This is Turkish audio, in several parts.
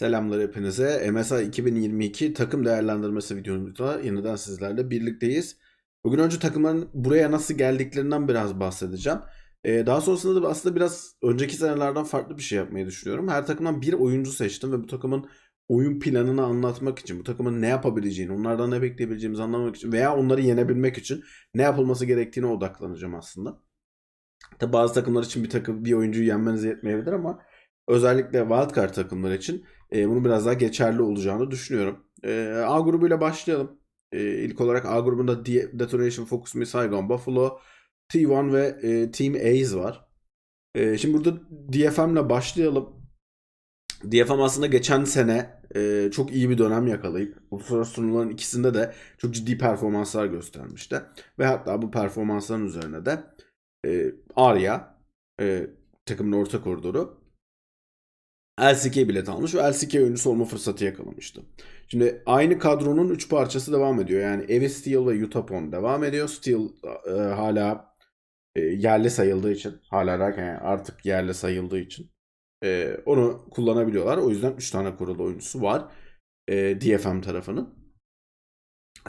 Selamlar hepinize. MSI 2022 takım değerlendirmesi videomuzda yeniden sizlerle birlikteyiz. Bugün önce takımların buraya nasıl geldiklerinden biraz bahsedeceğim. Ee, daha sonrasında da aslında biraz önceki senelerden farklı bir şey yapmayı düşünüyorum. Her takımdan bir oyuncu seçtim ve bu takımın oyun planını anlatmak için, bu takımın ne yapabileceğini, onlardan ne bekleyebileceğimizi anlamak için veya onları yenebilmek için ne yapılması gerektiğine odaklanacağım aslında. Tabi bazı takımlar için bir takım bir oyuncuyu yenmeniz yetmeyebilir ama özellikle wildcard takımlar için e, bunun biraz daha geçerli olacağını düşünüyorum. E, A grubuyla başlayalım. E, ilk olarak A grubunda De- Detonation, Focus Me, Saigon, Buffalo, T1 ve e, Team A's var. E, şimdi burada DFM'le başlayalım. DFM aslında geçen sene e, çok iyi bir dönem yakalayıp uluslararası turnuvaların ikisinde de çok ciddi performanslar göstermişti. Ve hatta bu performansların üzerine de e, Arya e, takımın orta koridoru LCK bilet almış ve LCK oyuncusu olma fırsatı yakalamıştı. Şimdi aynı kadronun 3 parçası devam ediyor. Yani Evi Steel ve Utapon devam ediyor. Steel e, hala e, yerli sayıldığı için, hala derken yani artık yerli sayıldığı için e, onu kullanabiliyorlar. O yüzden 3 tane kurulu oyuncusu var e, DFM tarafının.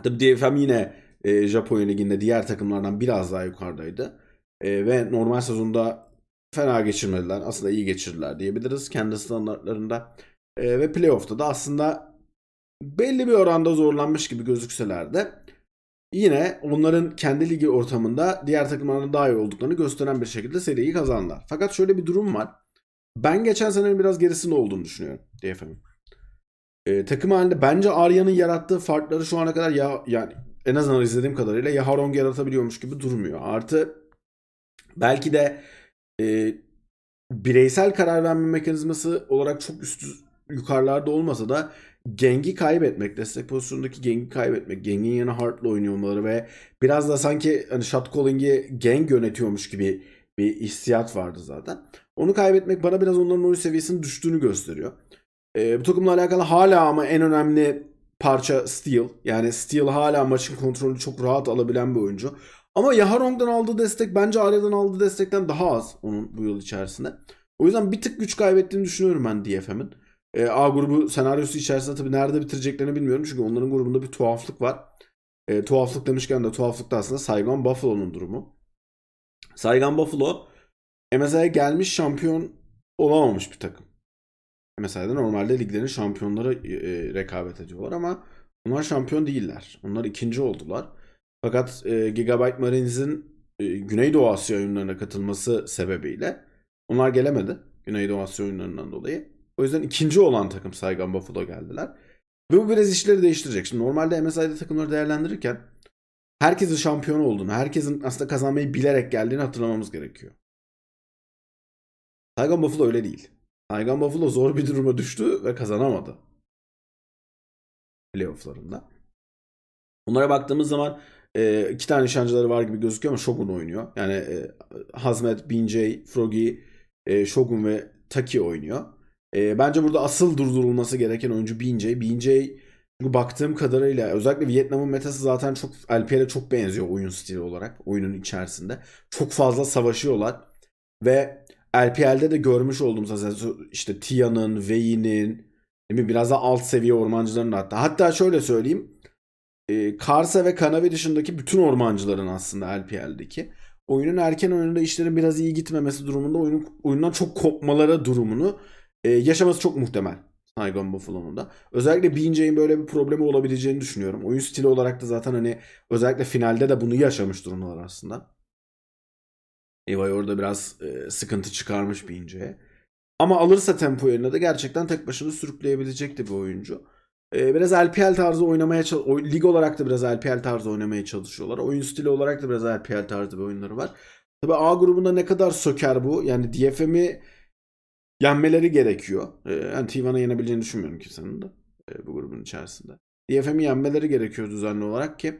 Tabii DFM yine e, Japonya Ligi'nde diğer takımlardan biraz daha yukarıdaydı. E, ve normal sezonda fena geçirmediler. Aslında iyi geçirdiler diyebiliriz kendi standartlarında. E, ve playoff'ta da aslında belli bir oranda zorlanmış gibi gözükseler de yine onların kendi ligi ortamında diğer takımlardan daha iyi olduklarını gösteren bir şekilde seriyi kazandılar. Fakat şöyle bir durum var. Ben geçen senenin biraz gerisinde olduğunu düşünüyorum DFM'in. E, takım halinde bence Arya'nın yarattığı farkları şu ana kadar ya yani en azından izlediğim kadarıyla Yaharong yaratabiliyormuş gibi durmuyor. Artı belki de e, bireysel karar verme mekanizması olarak çok üstü yukarılarda olmasa da Geng'i kaybetmek, destek pozisyonundaki Geng'i kaybetmek, Geng'in yanı Hart'la oynuyor olmaları ve biraz da sanki hani shot calling'i Geng yönetiyormuş gibi bir hissiyat vardı zaten. Onu kaybetmek bana biraz onların oyun seviyesinin düştüğünü gösteriyor. E, bu takımla alakalı hala ama en önemli parça Steel. Yani Steel hala maçın kontrolünü çok rahat alabilen bir oyuncu. Ama Yaharong'dan aldığı destek bence Arya'dan aldığı destekten daha az onun bu yıl içerisinde. O yüzden bir tık güç kaybettiğini düşünüyorum ben DFM'in. E, A grubu senaryosu içerisinde tabii nerede bitireceklerini bilmiyorum. Çünkü onların grubunda bir tuhaflık var. E, tuhaflık demişken de tuhaflık da aslında Saigon Buffalo'nun durumu. Saigon Buffalo MSI'ye gelmiş şampiyon olamamış bir takım. MSI'de normalde liglerin şampiyonları e, rekabet ediyorlar ama onlar şampiyon değiller. Onlar ikinci oldular. Fakat e, Gigabyte Marines'in e, Güneydoğu Asya oyunlarına katılması sebebiyle onlar gelemedi. Güneydoğu Asya oyunlarından dolayı. O yüzden ikinci olan takım Saigon Buffalo geldiler. Ve bu biraz işleri değiştirecek. Şimdi normalde MSI'de takımları değerlendirirken herkesin şampiyon olduğunu, herkesin aslında kazanmayı bilerek geldiğini hatırlamamız gerekiyor. Saigon Buffalo öyle değil. Saigon Buffalo zor bir duruma düştü ve kazanamadı. Playoff'larında. Bunlara baktığımız zaman e, iki tane nişancıları var gibi gözüküyor ama Shogun oynuyor. Yani e, Hazmet, Binjay, Froggy, e, Shogun ve Taki oynuyor. E, bence burada asıl durdurulması gereken oyuncu Binjay. Binjay çünkü baktığım kadarıyla özellikle Vietnam'ın metası zaten çok LPL'e çok benziyor oyun stili olarak oyunun içerisinde. Çok fazla savaşıyorlar ve LPL'de de görmüş olduğumuz işte Tia'nın, Vei'nin biraz da alt seviye ormancıların hatta. Hatta şöyle söyleyeyim. E, Karsa ve Kanavi dışındaki bütün ormancıların aslında LPL'deki oyunun erken oyununda işlerin biraz iyi gitmemesi durumunda oyunun, oyundan çok kopmalara durumunu e, yaşaması çok muhtemel. Saigon Buffalo'nun da. Özellikle Binjay'in böyle bir problemi olabileceğini düşünüyorum. Oyun stili olarak da zaten hani özellikle finalde de bunu yaşamış durumdalar aslında. Evay orada biraz e, sıkıntı çıkarmış Binjay'e. Ama alırsa tempo yerine de gerçekten tek başına sürükleyebilecekti bir oyuncu. Ee, biraz LPL tarzı oynamaya lig olarak da biraz LPL tarzı oynamaya çalışıyorlar. Oyun stili olarak da biraz LPL tarzı bir oyunları var. Tabii A grubunda ne kadar söker bu? Yani DFM'i yenmeleri gerekiyor. Ee, yani T1'ı yenebileceğini düşünmüyorum kimsenin de e, bu grubun içerisinde. DFM'i yenmeleri gerekiyor düzenli olarak ki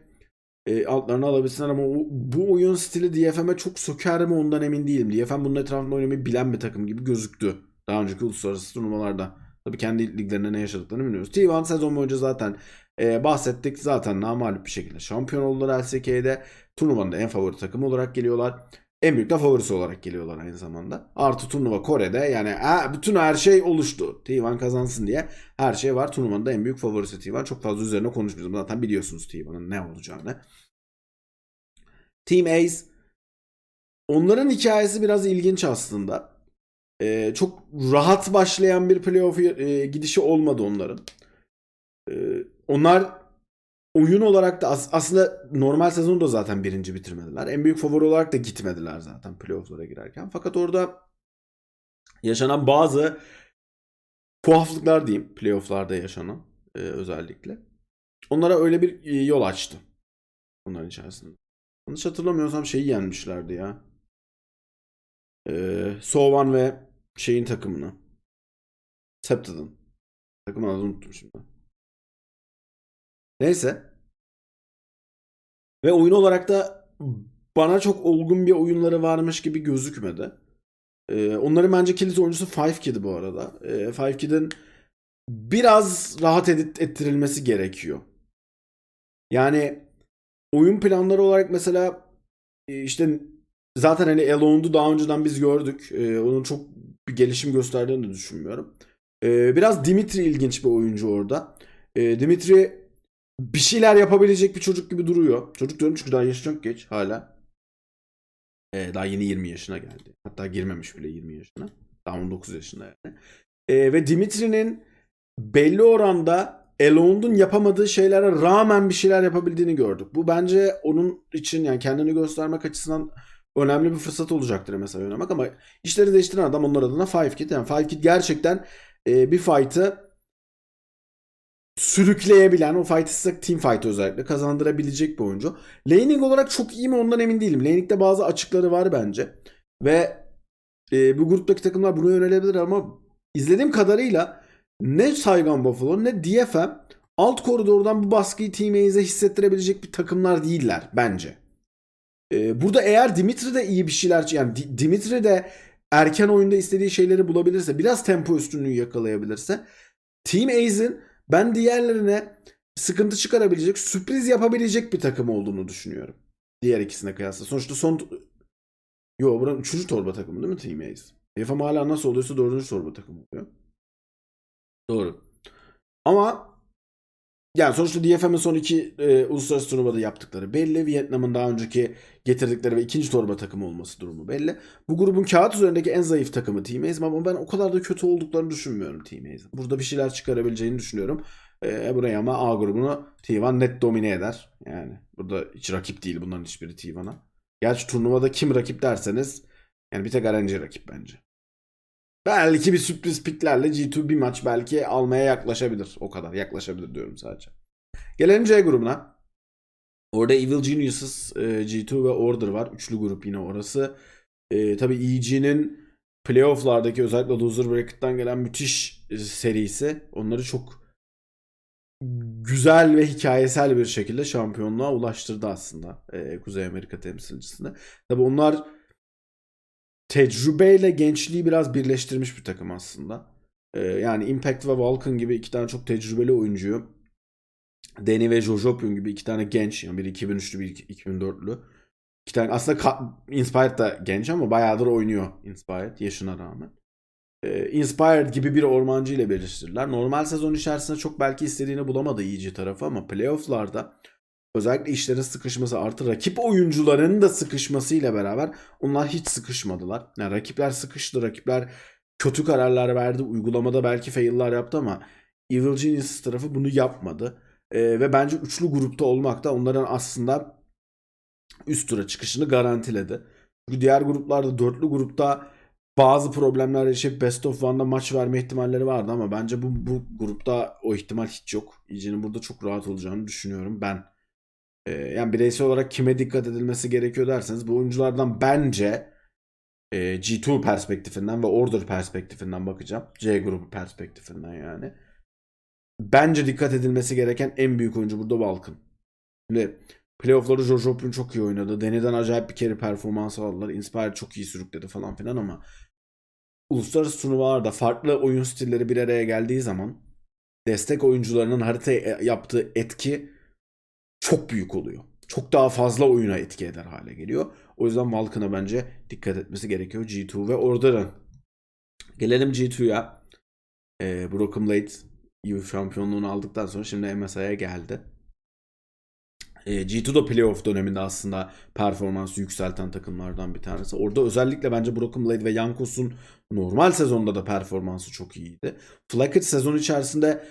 e, altlarını alabilsinler ama bu oyun stili DFM'e çok söker mi ondan emin değilim. DFM bunun etrafında oynamayı bilen bir takım gibi gözüktü. Daha önceki uluslararası turnuvalarda. Tabii kendi liglerinde ne yaşadıklarını bilmiyoruz. T1 sezon boyunca zaten e, bahsettik. Zaten namalup bir şekilde şampiyon oldular LCK'de. Turnuvanın en favori takım olarak geliyorlar. en büyük de favorisi olarak geliyorlar aynı zamanda. Artı turnuva Kore'de yani ha, bütün her şey oluştu. T1 kazansın diye her şey var. Turnuvanın da en büyük favorisi T1. Çok fazla üzerine konuşmayacağım. Zaten biliyorsunuz T1'ın ne olacağını. Team Ace onların hikayesi biraz ilginç aslında. Ee, çok rahat başlayan bir playoff e, gidişi olmadı onların. Ee, onlar oyun olarak da as- aslında normal sezonu da zaten birinci bitirmediler. En büyük favori olarak da gitmediler zaten playofflara girerken. Fakat orada yaşanan bazı tuhaflıklar diyeyim playofflarda yaşanan e, özellikle. Onlara öyle bir e, yol açtı. Onların içerisinde. Yanlış hatırlamıyorsam şeyi yenmişlerdi ya. Ee, Sovan ve şeyin takımını. Septed'ın. Takımın adını unuttum şimdi. Neyse. Ve oyun olarak da bana çok olgun bir oyunları varmış gibi gözükmedi. Ee, onların bence kilit oyuncusu Five Kid'i bu arada. Ee, Five Kid'in biraz rahat edit ettirilmesi gerekiyor. Yani oyun planları olarak mesela e, işte zaten hani Elone'du daha önceden biz gördük. Ee, onun çok bir gelişim gösterdiğini de düşünmüyorum. Ee, biraz Dimitri ilginç bir oyuncu orada. Ee, Dimitri bir şeyler yapabilecek bir çocuk gibi duruyor. Çocuk diyorum çünkü daha yaşı çok geç hala. Ee, daha yeni 20 yaşına geldi. Hatta girmemiş bile 20 yaşına. Daha 19 yaşında yani. Ee, ve Dimitri'nin belli oranda Elond'un yapamadığı şeylere rağmen bir şeyler yapabildiğini gördük. Bu bence onun için yani kendini göstermek açısından önemli bir fırsat olacaktır mesela oynamak ama işleri değiştiren adam onlar adına Five Kid. Yani Five Kid gerçekten e, bir fight'ı sürükleyebilen, o fight'ı size team fight özellikle kazandırabilecek bir oyuncu. Laning olarak çok iyi mi ondan emin değilim. Laning'de bazı açıkları var bence. Ve e, bu gruptaki takımlar buna yönelebilir ama izlediğim kadarıyla ne Saigon Buffalo ne DFM alt koridordan bu baskıyı Team Ace'e hissettirebilecek bir takımlar değiller bence. Ee, burada eğer Dimitri de iyi bir şeyler yani Di- Dimitri de erken oyunda istediği şeyleri bulabilirse biraz tempo üstünlüğü yakalayabilirse Team Ace'in ben diğerlerine sıkıntı çıkarabilecek sürpriz yapabilecek bir takım olduğunu düşünüyorum. Diğer ikisine kıyasla. Sonuçta son Yo buranın 3. torba takımı değil mi Team Ace? DFM hala nasıl oluyorsa 4. torba takımı oluyor. Doğru. Ama yani sonuçta DFM'in son iki e, uluslararası turnuvada yaptıkları belli. Vietnam'ın daha önceki getirdikleri ve ikinci torba takımı olması durumu belli. Bu grubun kağıt üzerindeki en zayıf takımı Team Ace ama ben o kadar da kötü olduklarını düşünmüyorum Team Ace'in. Burada bir şeyler çıkarabileceğini düşünüyorum. E, buraya ama A grubunu T1 net domine eder. Yani burada hiç rakip değil bunların hiçbiri T1'a. Gerçi turnuvada kim rakip derseniz yani bir tek RNG rakip bence. Belki bir sürpriz piklerle G2 bir maç belki almaya yaklaşabilir. O kadar yaklaşabilir diyorum sadece. Gelelim C grubuna. Orada Evil Geniuses, e, G2 ve Order var. Üçlü grup yine orası. E, tabii EG'nin playofflardaki özellikle Loser Bracket'tan gelen müthiş e, serisi onları çok güzel ve hikayesel bir şekilde şampiyonluğa ulaştırdı aslında e, Kuzey Amerika temsilcisine. Tabii onlar tecrübeyle gençliği biraz birleştirmiş bir takım aslında. Ee, yani Impact ve Vulcan gibi iki tane çok tecrübeli oyuncuyu Danny ve Jojopyun gibi iki tane genç yani biri 2003'lü biri 2004'lü. İki tane aslında Ka- Inspired da genç ama bayağıdır oynuyor Inspired yaşına rağmen. Ee, Inspired gibi bir ormancı ile birleştirdiler. Normal sezon içerisinde çok belki istediğini bulamadı iyice tarafı ama playofflarda özellikle işlerin sıkışması artı rakip oyuncuların da sıkışmasıyla beraber onlar hiç sıkışmadılar. Yani rakipler sıkıştı, rakipler kötü kararlar verdi, uygulamada belki fail'lar yaptı ama Evil Genius tarafı bunu yapmadı. Ee, ve bence üçlü grupta olmak da onların aslında üst tura çıkışını garantiledi. Çünkü diğer gruplarda dörtlü grupta bazı problemler yaşayıp best of one'da maç verme ihtimalleri vardı ama bence bu, bu grupta o ihtimal hiç yok. EG'nin burada çok rahat olacağını düşünüyorum ben. Ee, yani bireysel olarak kime dikkat edilmesi gerekiyor derseniz bu oyunculardan bence e, G2 perspektifinden ve Order perspektifinden bakacağım. C grubu perspektifinden yani. Bence dikkat edilmesi gereken en büyük oyuncu burada Vulcan. Şimdi playoff'ları Jojo Opun çok iyi oynadı. Deni'den acayip bir kere performansı aldılar. Inspire çok iyi sürükledi falan filan ama uluslararası turnuvalarda farklı oyun stilleri bir araya geldiği zaman destek oyuncularının haritaya yaptığı etki çok büyük oluyor. çok daha fazla oyuna etki eder hale geliyor. O yüzden Vulcan'a bence dikkat etmesi gerekiyor G2 ve Order'ın. Gelelim G2'ya. Ee, Broken Blade EU şampiyonluğunu aldıktan sonra şimdi MSI'ye geldi. Ee, G2'da playoff döneminde aslında performansı yükselten takımlardan bir tanesi. Orada özellikle bence Broken Blade ve Yankos'un normal sezonda da performansı çok iyiydi. Flacket sezon içerisinde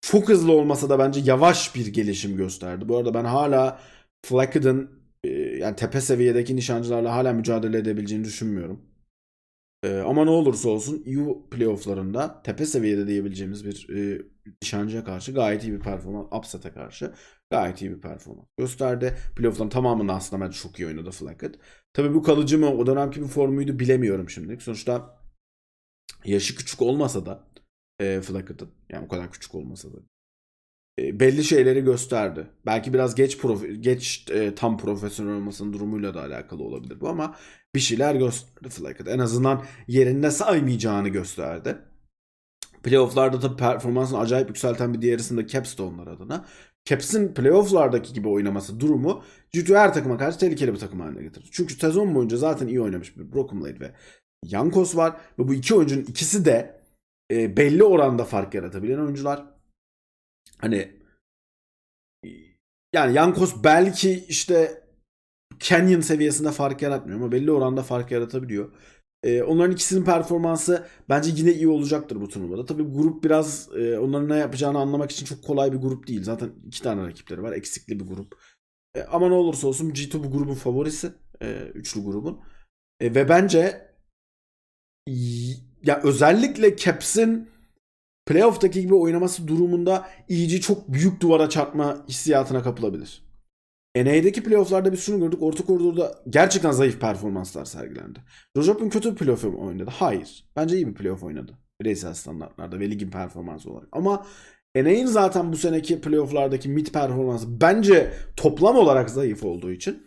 çok hızlı olmasa da bence yavaş bir gelişim gösterdi. Bu arada ben hala Flackett'ın e, yani tepe seviyedeki nişancılarla hala mücadele edebileceğini düşünmüyorum. E, ama ne olursa olsun EU playofflarında tepe seviyede diyebileceğimiz bir e, nişancıya karşı gayet iyi bir performans, Upset'e karşı gayet iyi bir performans gösterdi. Playoff'ların tamamında aslında bence çok iyi oynadı Flacket. Tabii bu kalıcı mı, o dönemki bir formuydu bilemiyorum şimdilik. Sonuçta yaşı küçük olmasa da e, Flackett'ın yani o kadar küçük olmasa da e, belli şeyleri gösterdi. Belki biraz geç prof- geç e, tam profesyonel olmasının durumuyla da alakalı olabilir bu ama bir şeyler gösterdi Flackett. En azından yerinde saymayacağını gösterdi. Playoff'larda da performansını acayip yükselten bir diğerisinde de Caps de onlar adına. Caps'in playoff'lardaki gibi oynaması durumu G2 her takıma karşı tehlikeli bir takım haline getirdi. Çünkü sezon boyunca zaten iyi oynamış bir Blade ve Yankos var ve bu iki oyuncunun ikisi de e, belli oranda fark yaratabilen oyuncular. Hani yani Yankos belki işte Canyon seviyesinde fark yaratmıyor ama belli oranda fark yaratabiliyor. Ee, onların ikisinin performansı bence yine iyi olacaktır bu turnuvada. Tabii grup biraz e, onların ne yapacağını anlamak için çok kolay bir grup değil. Zaten iki tane rakipleri var. Eksikli bir grup. E, ama ne olursa olsun G2 bu grubun favorisi. E, üçlü grubun. E, ve bence ya özellikle Caps'in playoff'taki gibi oynaması durumunda iyice çok büyük duvara çarpma hissiyatına kapılabilir. NA'deki playoff'larda biz şunu gördük. Orta koridorda gerçekten zayıf performanslar sergilendi. Rojop'un kötü bir playoff oynadı. Hayır. Bence iyi bir playoff oynadı. Bireysel standartlarda ve ligin performansı olarak. Ama NA'in zaten bu seneki playoff'lardaki mid performansı bence toplam olarak zayıf olduğu için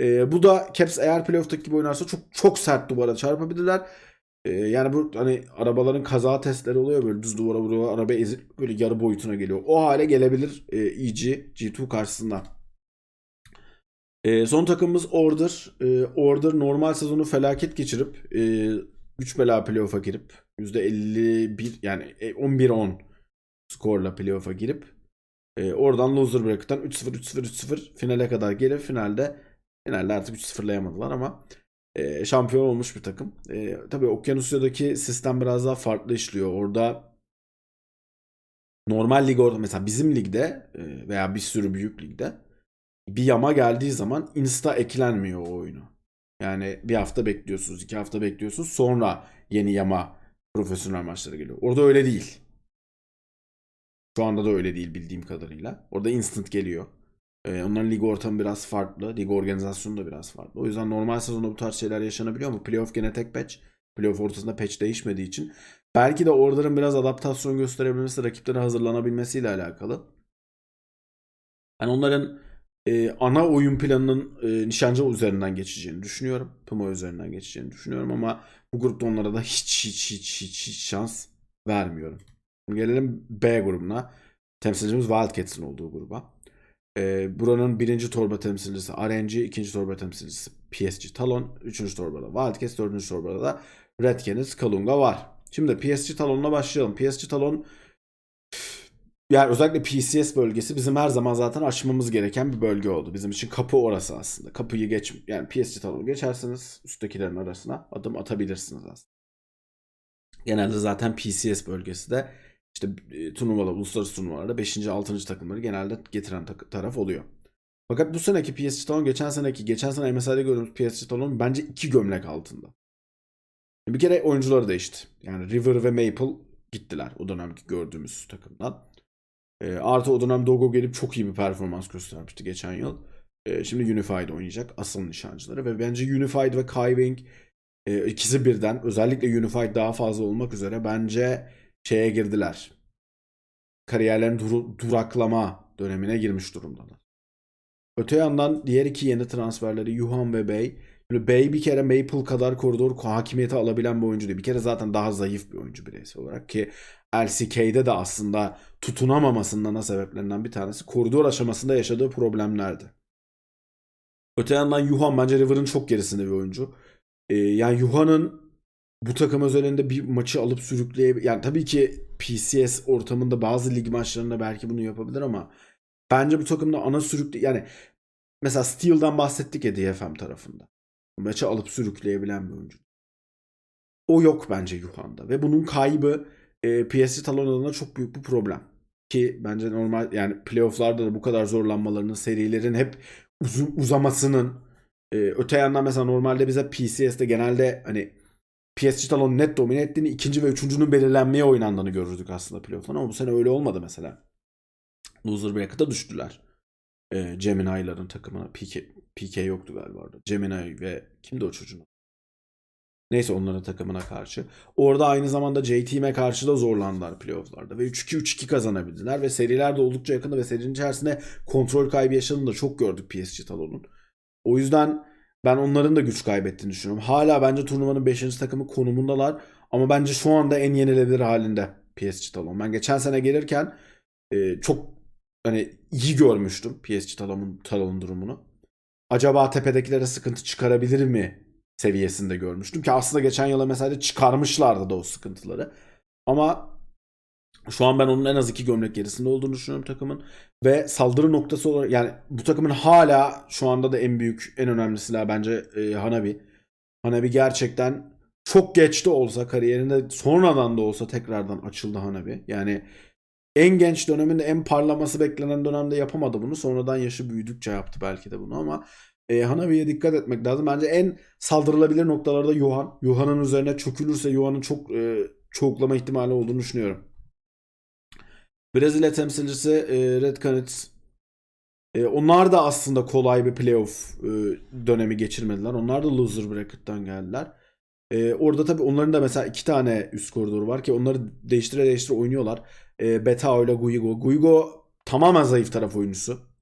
e, bu da Caps eğer playoff'taki gibi oynarsa çok çok sert duvara çarpabilirler. E, yani bu hani arabaların kaza testleri oluyor böyle düz duvara vuruyor araba ezip böyle yarı boyutuna geliyor. O hale gelebilir e, EG G2 karşısında. E, son takımımız Order. E, Order normal sezonu felaket geçirip e, 3 bela playoff'a girip %51 yani e, 11-10 skorla playoff'a girip e, oradan loser bracket'tan 3-0 3-0 3-0 finale kadar gelip finalde finalde artık 3-0'layamadılar ama e, şampiyon olmuş bir takım. E, tabii Okyanusya'daki sistem biraz daha farklı işliyor. Orada normal lig orada mesela bizim ligde e, veya bir sürü büyük ligde bir yama geldiği zaman insta eklenmiyor o oyunu. Yani bir hafta bekliyorsunuz, iki hafta bekliyorsunuz. Sonra yeni yama profesyonel maçları geliyor. Orada öyle değil. Şu anda da öyle değil bildiğim kadarıyla. Orada instant geliyor. Ee, onların lig ortamı biraz farklı. Lig organizasyonu da biraz farklı. O yüzden normal sezonda bu tarz şeyler yaşanabiliyor ama playoff gene tek patch. Playoff ortasında patch değişmediği için. Belki de Order'ın biraz adaptasyon gösterebilmesi, rakiplere hazırlanabilmesiyle alakalı. Hani onların e, ana oyun planının e, nişancı üzerinden geçeceğini düşünüyorum. Puma üzerinden geçeceğini düşünüyorum ama bu grupta onlara da hiç hiç hiç hiç, hiç şans vermiyorum. Gelelim B grubuna. Temsilcimiz Wildcats'in olduğu gruba. E, buranın birinci torba temsilcisi RNG, ikinci torba temsilcisi PSG Talon, üçüncü torbada Wildcats, dördüncü torbada da Red Canids Kalunga var. Şimdi PSG Talon'la başlayalım. PSG Talon yani özellikle PCS bölgesi bizim her zaman zaten açmamız gereken bir bölge oldu. Bizim için kapı orası aslında. Kapıyı geç yani PSG talonu geçerseniz üsttekilerin arasına adım atabilirsiniz aslında. Genelde zaten PCS bölgesi de işte e, turnuvalar, uluslararası turnuvalarda 5. 6. takımları genelde getiren taraf oluyor. Fakat bu seneki PSG Talon geçen seneki, geçen sene MSI'de gördüğümüz PSG Talon bence iki gömlek altında. Bir kere oyuncuları değişti. Yani River ve Maple gittiler o dönemki gördüğümüz takımdan. E, artı o dönem Dogo gelip çok iyi bir performans göstermişti geçen yıl. E, şimdi Unified oynayacak asıl nişancıları ve bence Unified ve Kaiwing e, ikisi birden özellikle Unified daha fazla olmak üzere bence şeye girdiler. Kariyerlerin duru- duraklama dönemine girmiş durumdalar. Öte yandan diğer iki yeni transferleri Yuhan ve Bey. Şimdi Bey bir kere Maple kadar koridor hakimiyeti alabilen bir oyuncu değil. Bir kere zaten daha zayıf bir oyuncu bireysel olarak ki LCK'de de aslında tutunamamasının ana sebeplerinden bir tanesi koridor aşamasında yaşadığı problemlerdi. Öte yandan Yuhan bence River'ın çok gerisinde bir oyuncu. Ee, yani Yuhan'ın bu takım özelinde bir maçı alıp sürükleyebilir. Yani tabii ki PCS ortamında bazı lig maçlarında belki bunu yapabilir ama bence bu takımda ana sürükle yani mesela Steel'dan bahsettik ya DFM tarafında. Maçı alıp sürükleyebilen bir oyuncu. O yok bence Yuhan'da ve bunun kaybı e, PSG talon adına çok büyük bir problem. Ki bence normal yani playofflarda da bu kadar zorlanmalarının serilerin hep uzun, uzamasının e, öte yandan mesela normalde bize PCS'de genelde hani PSG Talon net domine ettiğini ikinci ve üçüncünün belirlenmeye oynandığını görürdük aslında playoff'tan ama bu sene öyle olmadı mesela. Loser Bracket'a düştüler. E, Gemini'ların takımına PK, PK yoktu galiba orada. Gemini ve kimdi o çocuğun? Neyse onların takımına karşı. Orada aynı zamanda J-Team'e karşı da zorlandılar playoff'larda. Ve 3-2-3-2 kazanabildiler. Ve seriler de oldukça yakında ve serinin içerisinde kontrol kaybı yaşadığını da çok gördük PSG Talon'un. O yüzden ben onların da güç kaybettiğini düşünüyorum. Hala bence turnuvanın 5. takımı konumundalar. Ama bence şu anda en yenilebilir halinde PSG Talon. Ben geçen sene gelirken e, çok hani iyi görmüştüm PSG Talon'un Talon'un durumunu. Acaba tepedekilere sıkıntı çıkarabilir mi seviyesinde görmüştüm ki aslında geçen yıla mesela çıkarmışlardı da o sıkıntıları. Ama şu an ben onun en az iki gömlek gerisinde olduğunu düşünüyorum takımın. Ve saldırı noktası olarak yani bu takımın hala şu anda da en büyük, en önemli silahı bence e, Hanabi. Hanabi gerçekten çok geç de olsa kariyerinde sonradan da olsa tekrardan açıldı Hanabi. Yani en genç döneminde en parlaması beklenen dönemde yapamadı bunu. Sonradan yaşı büyüdükçe yaptı belki de bunu ama e, Hanabi'ye dikkat etmek lazım. Bence en saldırılabilir noktalarda Yuhan. Yuhan'ın üzerine çökülürse Yuhan'ın çok e, çoğuklama ihtimali olduğunu düşünüyorum. Brezilya temsilcisi e, Red Canids. E, onlar da aslında kolay bir playoff e, dönemi geçirmediler. Onlar da loser bracket'tan geldiler. E, orada tabii onların da mesela iki tane üst koridoru var ki onları değiştire değiştire oynuyorlar. E, Betao ile Guigo. Guigo tamamen zayıf taraf oyuncusu.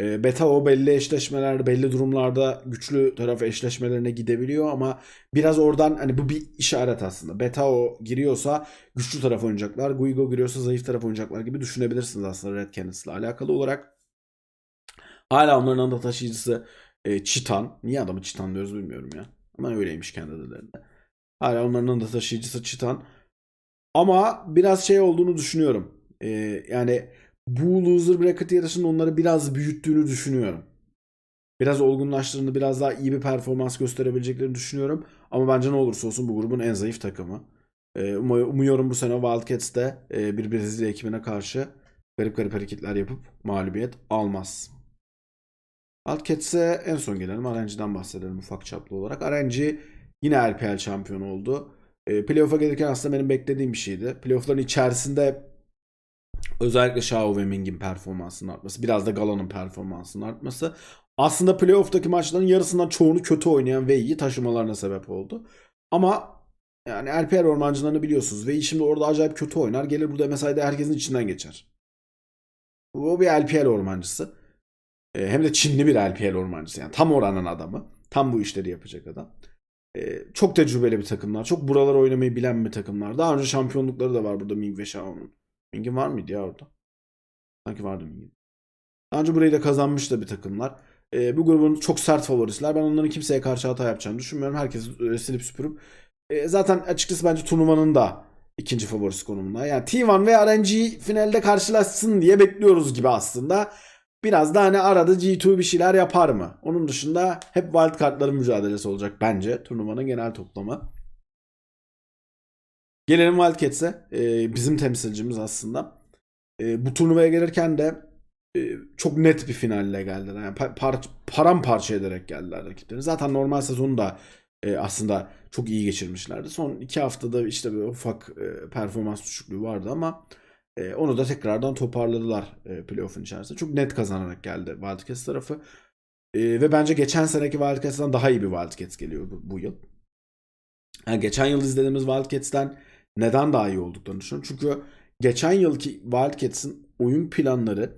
E, Betao belli eşleşmeler, belli durumlarda güçlü taraf eşleşmelerine gidebiliyor ama biraz oradan hani bu bir işaret aslında. Betao giriyorsa güçlü taraf oynayacaklar. Guigo giriyorsa zayıf taraf oynayacaklar gibi düşünebilirsiniz aslında Red Canids'la alakalı olarak. Hala onların anda taşıyıcısı e, Chitan. Niye adamı Chitan diyoruz bilmiyorum ya. Ama öyleymiş kendi adalarında. Hala onların anda taşıyıcısı Chitan. Ama biraz şey olduğunu düşünüyorum. E, yani bu loser bracket yarışının onları biraz büyüttüğünü düşünüyorum. Biraz olgunlaştığını, biraz daha iyi bir performans gösterebileceklerini düşünüyorum. Ama bence ne olursa olsun bu grubun en zayıf takımı. Ee, umuyorum bu sene Wildcats de e, bir Brezilya ekibine karşı garip garip hareketler yapıp mağlubiyet almaz. Wildcats'e en son gelelim. RNG'den bahsedelim ufak çaplı olarak. RNG yine LPL şampiyonu oldu. E, playoff'a gelirken aslında benim beklediğim bir şeydi. Playoff'ların içerisinde özellikle Shao ve Ming'in performansının artması, biraz da Gala'nın performansının artması aslında playoff'taki maçların yarısından çoğunu kötü oynayan Wei'yi taşımalarına sebep oldu. Ama yani LPL ormancılarını biliyorsunuz. Wei şimdi orada acayip kötü oynar. Gelir burada MSI'de herkesin içinden geçer. O bir LPL ormancısı. Ee, hem de Çinli bir LPL ormancısı. Yani tam oranın adamı. Tam bu işleri yapacak adam. Ee, çok tecrübeli bir takımlar. Çok buralar oynamayı bilen bir takımlar. Daha önce şampiyonlukları da var burada Ming ve Shao'nun. Ming'in var mıydı ya orada? Sanki vardı Ming'in. Daha önce burayı da kazanmış da bir takımlar. E, bu grubun çok sert favorisiler. Ben onların kimseye karşı hata yapacağını düşünmüyorum. Herkes e, silip süpürüp. E, zaten açıkçası bence turnuvanın da ikinci favorisi konumunda. Yani T1 ve RNG finalde karşılaşsın diye bekliyoruz gibi aslında. Biraz da hani arada G2 bir şeyler yapar mı? Onun dışında hep wild kartların mücadelesi olacak bence turnuvanın genel toplamı. Gelelim Wildcats'e. Ee, bizim temsilcimiz aslında. Ee, bu turnuvaya gelirken de e, çok net bir finalle geldiler. Yani par paramparça ederek geldiler rakiplerini. Zaten normal sezonu da e, aslında çok iyi geçirmişlerdi. Son iki haftada işte bir ufak e, performans düşüklüğü vardı ama e, onu da tekrardan toparladılar e, playoff'un içerisinde. Çok net kazanarak geldi Wildcats tarafı. E, ve bence geçen seneki Wildcats'tan daha iyi bir Wildcats geliyor bu, bu yıl. Yani geçen yıl izlediğimiz Wildcats'ten neden daha iyi olduklarını düşünüyorum. Çünkü geçen yılki Wildcats'in oyun planları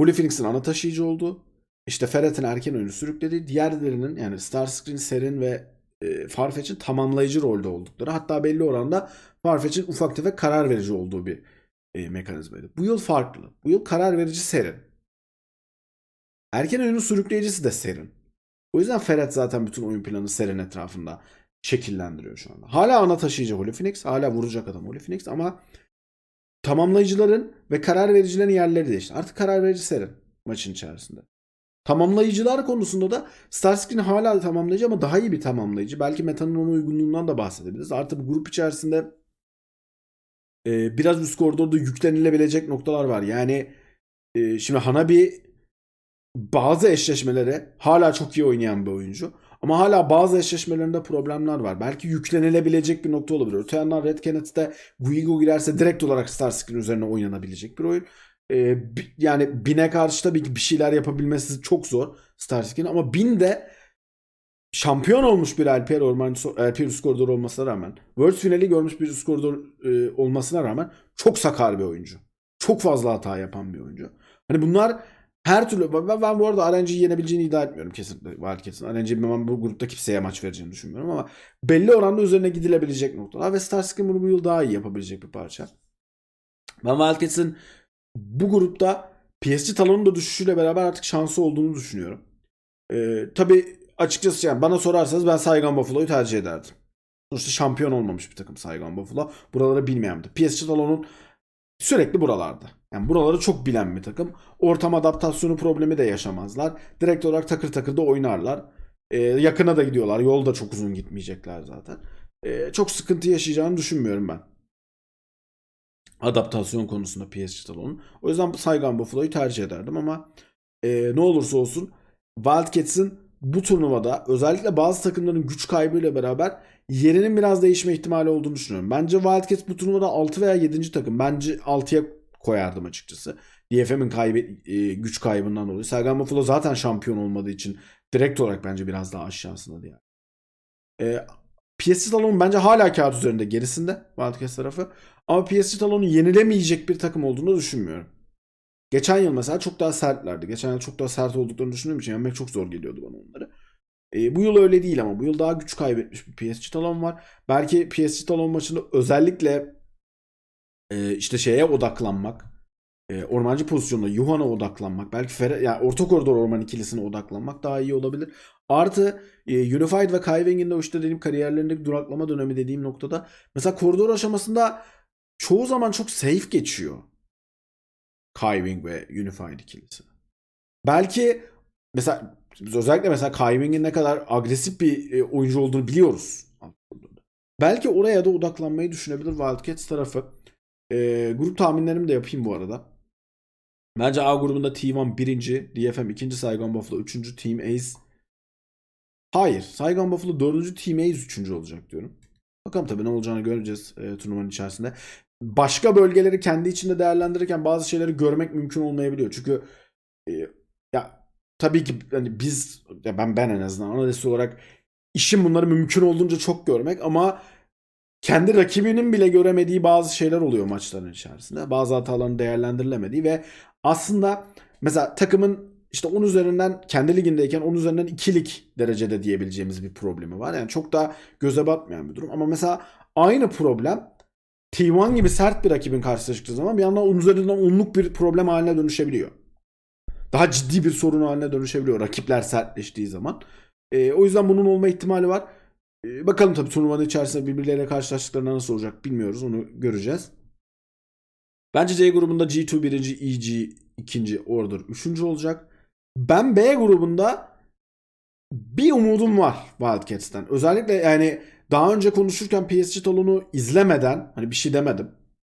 Holy Phoenix'in ana taşıyıcı oldu. İşte Ferret'in erken oyunu sürükledi. Diğerlerinin yani Starscreen, Serin ve e, Farfetch'in tamamlayıcı rolde oldukları. Hatta belli oranda Farfetch'in ufak tefek karar verici olduğu bir e, mekanizmaydı. Bu yıl farklı. Bu yıl karar verici Serin. Erken oyunun sürükleyicisi de Serin. O yüzden Ferret zaten bütün oyun planı Seren etrafında şekillendiriyor şu anda. Hala ana taşıyıcı Holy Phoenix. Hala vuracak adam Holy Phoenix ama tamamlayıcıların ve karar vericilerin yerleri değişti. Artık karar verici Seren maçın içerisinde. Tamamlayıcılar konusunda da Starscreen hala tamamlayıcı ama daha iyi bir tamamlayıcı. Belki metanın ona uygunluğundan da bahsedebiliriz. Artı bu grup içerisinde e, biraz üst koridorda yüklenilebilecek noktalar var. Yani e, şimdi Hanabi bazı eşleşmelere hala çok iyi oynayan bir oyuncu. Ama hala bazı eşleşmelerinde problemler var. Belki yüklenilebilecek bir nokta olabilir. Öte yandan Red Canids'te Guigo girerse direkt olarak Starscreen üzerine oynanabilecek bir oyun. Ee, yani Bin'e karşı tabii ki bir şeyler yapabilmesi çok zor Starscreen ama Bin de şampiyon olmuş bir LPR Orman LPR üst koridor olmasına rağmen World finali görmüş bir üst koridor e, olmasına rağmen çok sakar bir oyuncu. Çok fazla hata yapan bir oyuncu. Hani bunlar her türlü ben, ben bu arada RNG'yi yenebileceğini iddia etmiyorum kesinlikle Wildcats'ın. RNG'yi ben bu grupta kimseye maç vereceğini düşünmüyorum ama belli oranda üzerine gidilebilecek noktalar ve Starscream bunu bu yıl daha iyi yapabilecek bir parça. Ben Wildcats'ın bu grupta PSG talonun da düşüşüyle beraber artık şansı olduğunu düşünüyorum. Ee, tabii açıkçası yani bana sorarsanız ben Saigon Buffalo'yu tercih ederdim. Sonuçta şampiyon olmamış bir takım Saigon Buffalo. Buraları bilmeyen. PSG talonun sürekli buralarda. Yani buraları çok bilen bir takım. Ortam adaptasyonu problemi de yaşamazlar. Direkt olarak takır takır da oynarlar. Ee, yakına da gidiyorlar. Yol da çok uzun gitmeyecekler zaten. Ee, çok sıkıntı yaşayacağını düşünmüyorum ben. Adaptasyon konusunda PSG Talon'un. O yüzden Saigon Buffalo'yu tercih ederdim ama e, ne olursa olsun Wildcats'ın bu turnuvada özellikle bazı takımların güç kaybıyla beraber yerinin biraz değişme ihtimali olduğunu düşünüyorum. Bence Wildcats bu turnuvada 6 veya 7. takım. Bence 6'ya koyardım açıkçası. DFM'in kaybı, e, güç kaybından dolayı. Saigon Buffalo zaten şampiyon olmadığı için direkt olarak bence biraz daha aşağısında yani. E, PSG Talon'un bence hala kağıt üzerinde gerisinde Wildcats tarafı. Ama PSG Talon'un yenilemeyecek bir takım olduğunu düşünmüyorum. Geçen yıl mesela çok daha sertlerdi. Geçen yıl çok daha sert olduklarını düşündüğüm için yenmek çok zor geliyordu bana onları. E, bu yıl öyle değil ama bu yıl daha güç kaybetmiş bir PSG Talon var. Belki PSG Talon maçında özellikle e, işte şeye odaklanmak, e, ormancı pozisyonunda Yuhan'a odaklanmak, belki Fer yani orta koridor orman ikilisine odaklanmak daha iyi olabilir. Artı e, Unified ve Kywing'in de işte dediğim kariyerlerindeki duraklama dönemi dediğim noktada mesela koridor aşamasında çoğu zaman çok safe geçiyor. Kywing ve Unified ikilisi. Belki mesela biz özellikle mesela Kywing'in ne kadar agresif bir e, oyuncu olduğunu biliyoruz. Belki oraya da odaklanmayı düşünebilir Wildcats tarafı. E, grup tahminlerimi de yapayım bu arada. Bence A grubunda T1 birinci, DFM ikinci, Saigon Buffalo üçüncü, Team Ace Hayır. Saigon Buffalo dördüncü, Team Ace üçüncü olacak diyorum. Bakalım tabii ne olacağını göreceğiz e, turnuvanın içerisinde. Başka bölgeleri kendi içinde değerlendirirken bazı şeyleri görmek mümkün olmayabiliyor. Çünkü e, ya tabii ki hani biz ya ben ben en azından analist olarak işin bunları mümkün olduğunca çok görmek ama kendi rakibinin bile göremediği bazı şeyler oluyor maçların içerisinde. Bazı hataların değerlendirilemediği ve aslında mesela takımın işte 10 üzerinden kendi ligindeyken 10 üzerinden 2'lik derecede diyebileceğimiz bir problemi var. Yani çok da göze batmayan bir durum. Ama mesela aynı problem T1 gibi sert bir rakibin karşılaştığı zaman bir yandan 10 üzerinden 10'luk bir problem haline dönüşebiliyor. Daha ciddi bir sorun haline dönüşebiliyor rakipler sertleştiği zaman. Ee, o yüzden bunun olma ihtimali var. Ee, bakalım tabii turnuvanın içerisinde birbirleriyle karşılaştıklarında nasıl olacak bilmiyoruz. Onu göreceğiz. Bence C grubunda G2 birinci, EG ikinci, Order üçüncü olacak. Ben B grubunda bir umudum var Wildcats'ten. Özellikle yani daha önce konuşurken PSG Talon'u izlemeden hani bir şey demedim.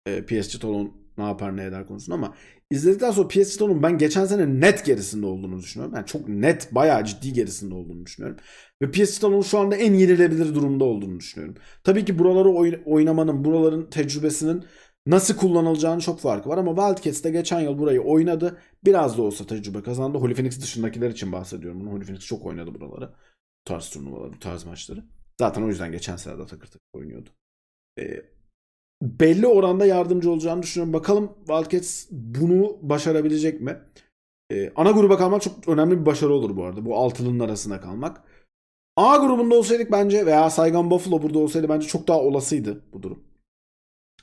E, PSG Talon ne yapar ne eder konusunda ama izledikten sonra PSG Talon'un ben geçen sene net gerisinde olduğunu düşünüyorum. Yani çok net bayağı ciddi gerisinde olduğunu düşünüyorum. Ve PSG Talon'un şu anda en yenilebilir durumda olduğunu düşünüyorum. Tabii ki buraları oyn- oynamanın, buraların tecrübesinin nasıl kullanılacağının çok farkı var ama Wildcats de geçen yıl burayı oynadı. Biraz da olsa tecrübe kazandı. Holy Phoenix dışındakiler için bahsediyorum. Bunu. Holy Phoenix çok oynadı buraları. Bu tarz turnuvaları, bu tarz maçları. Zaten o yüzden geçen sene de takır takır oynuyordu. Ee, belli oranda yardımcı olacağını düşünüyorum. Bakalım Wildcats bunu başarabilecek mi? Ee, ana gruba kalmak çok önemli bir başarı olur bu arada. Bu altılının arasında kalmak. A grubunda olsaydık bence veya Saigon Buffalo burada olsaydı bence çok daha olasıydı bu durum.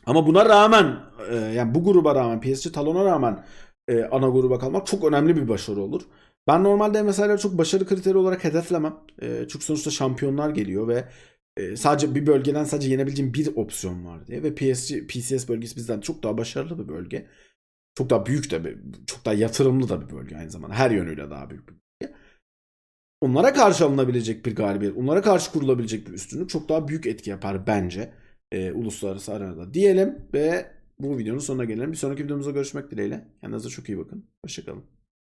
Ama buna rağmen e, yani bu gruba rağmen PSG Talon'a rağmen e, ana gruba kalmak çok önemli bir başarı olur. Ben normalde MSI'leri çok başarı kriteri olarak hedeflemem. Ee, çünkü sonuçta şampiyonlar geliyor ve e, sadece bir bölgeden sadece yenebileceğim bir opsiyon var diye. Ve PSG, PCS bölgesi bizden çok daha başarılı bir bölge. Çok daha büyük de bir, çok daha yatırımlı da bir bölge aynı zamanda. Her yönüyle daha büyük bir bölge. Onlara karşı alınabilecek bir galibiyet, onlara karşı kurulabilecek bir üstünlük çok daha büyük etki yapar bence. e, uluslararası arenada diyelim ve bu videonun sonuna gelelim. Bir sonraki videomuzda görüşmek dileğiyle. Kendinize çok iyi bakın. Hoşçakalın.